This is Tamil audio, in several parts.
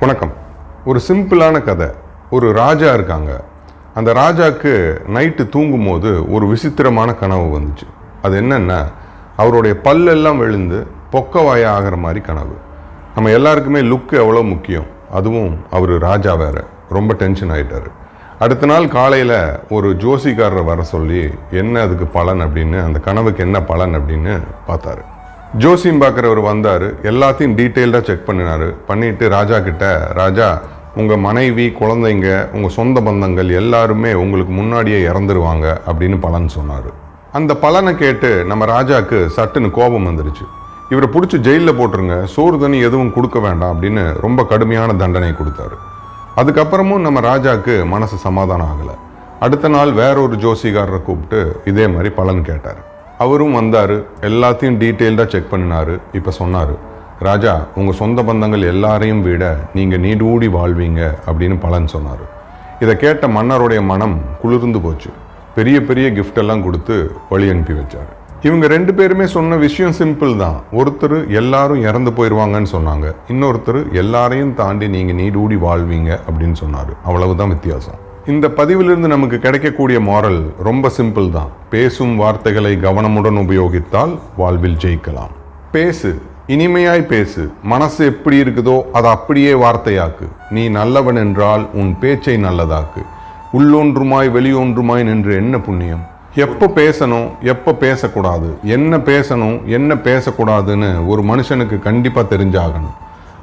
வணக்கம். ஒரு சிம்பிளான கதை. ஒரு ராஜா இருக்காங்க. அந்த ராஜாவுக்கு நைட்டு தூங்கும்போது ஒரு விசித்திரமான கனவு வந்துச்சு. அது என்னென்னா அவருடைய பல்லெல்லாம் விழுந்து பொக்கவாய ஆகிற மாதிரி கனவு. நம்ம எல்லாருக்குமே லுக் எவ்வளோ முக்கியம்? அதுவும் அவர் ராஜா வேறு. ரொம்ப டென்ஷன் ஆகிட்டார் அடுத்த நாள் காலையில் ஒரு ஜோசிக்காரரை வர சொல்லி என்ன அதுக்கு பலன்? அப்படின்னு அந்த கனவுக்கு என்ன பலன் அப்படின்னு பார்த்தாரு. ஜோசியம் பார்க்குறவர் வந்தார். எல்லாத்தையும் டீட்டெயில்டாக செக் பண்ணினாரு. பண்ணிவிட்டு ராஜா கிட்ட ராஜா உங்கள் மனைவி குழந்தைங்க உங்கள் சொந்த பந்தங்கள் எல்லாருமே உங்களுக்கு முன்னாடியே இறந்துருவாங்க அப்படின்னு பலன் சொன்னார். அந்த பலனை கேட்டு நம்ம ராஜாவுக்கு சட்டுன்னு கோபம் வந்துருச்சு. இவரை பிடிச்சி ஜெயிலில் போட்டுருங்க. சோறு தண்ணி எதுவும் கொடுக்க வேண்டாம் அப்படின்னு ரொம்ப கடுமையான தண்டனை கொடுத்தாரு. அதுக்கப்புறமும் நம்ம ராஜாவுக்கு மனசு சமாதானம் ஆகலை. அடுத்த நாள் வேற ஒரு ஜோசிகாரரை கூப்பிட்டு இதே மாதிரி பலன் கேட்டார். அவரும் வந்தார். எல்லாத்தையும் டீட்டெயில்டாக செக் பண்ணினாரு. இப்போ சொன்னார் ராஜா உங்கள் சொந்த பந்தங்கள் எல்லாரையும் விட நீங்கள் நீடூடி வாழ்வீங்க அப்படின்னு பலன் சொன்னார். இதை கேட்ட மன்னருடைய மனம் குளிர்ந்து போச்சு. பெரிய பெரிய கிஃப்ட் எல்லாம் கொடுத்து வழி அனுப்பி வச்சார். இவங்க ரெண்டு பேருமே சொன்ன விஷயம் சிம்பிள் தான். ஒருத்தர் எல்லாரும் இறந்து போயிடுவாங்கன்னு சொன்னாங்க. இன்னொருத்தர் எல்லாரையும் தாண்டி நீங்கள் நீடூடி வாழ்வீங்க அப்படின்னு சொன்னார். அவ்வளவுதான் வித்தியாசம். இந்த பதிவிலிருந்து நமக்கு கிடைக்கக்கூடிய மாரல் ரொம்ப சிம்பிள் தான். பேசும் வார்த்தைகளை கவனமுடன் உபயோகித்தால் வாழ்வில் ஜெயிக்கலாம். பேசு இனிமையாய் பேசு. மனசு எப்படி இருக்குதோ அதை அப்படியே வார்த்தையாக்கு. நீ நல்லவன் என்றால் உன் பேச்சை நல்லதாக்கு. உள்ளொன்றுமாய் வெளியொன்றுமாய் நின்று என்ன புண்ணியம்? எப்போ பேசணும் எப்போ பேசக்கூடாது? என்ன பேசணும் என்ன பேசக்கூடாதுன்னு ஒரு மனுஷனுக்கு கண்டிப்பாக தெரிஞ்சாகணும்.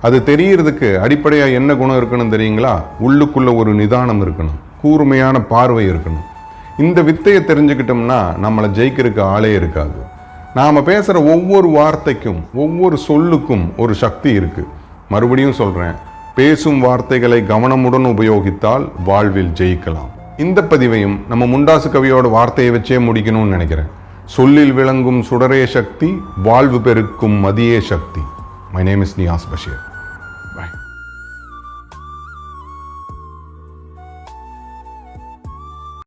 அது தெரியறதுக்கு அடிப்படையாக என்ன குணம் இருக்கணும் தெரியுங்களா? உள்ளுக்குள்ள ஒரு நிதானம் இருக்கணும். கூர்மையான பார்வை இருக்கணும். இந்த வித்தையை தெரிஞ்சுக்கிட்டோம்னா நம்மளை ஜெயிக்கிறதுக்கு ஆளே இருக்காது. நாம் பேசுகிற ஒவ்வொரு வார்த்தைக்கும் ஒவ்வொரு சொல்லுக்கும் ஒரு சக்தி இருக்குது மறுபடியும் சொல்கிறேன் பேசும் வார்த்தைகளை கவனமுடன் உபயோகித்தால் வாழ்வில் ஜெயிக்கலாம். இந்த பதிவையும் நம்ம முண்டாசு கவியோட வார்த்தையை வச்சே முடிக்கணும்னு நினைக்கிறேன். சொல்லில் விளங்கும் சுடரே சக்தி வாழ்வு பெருக்கும் மதியே சக்தி. My name is Niyas Basheer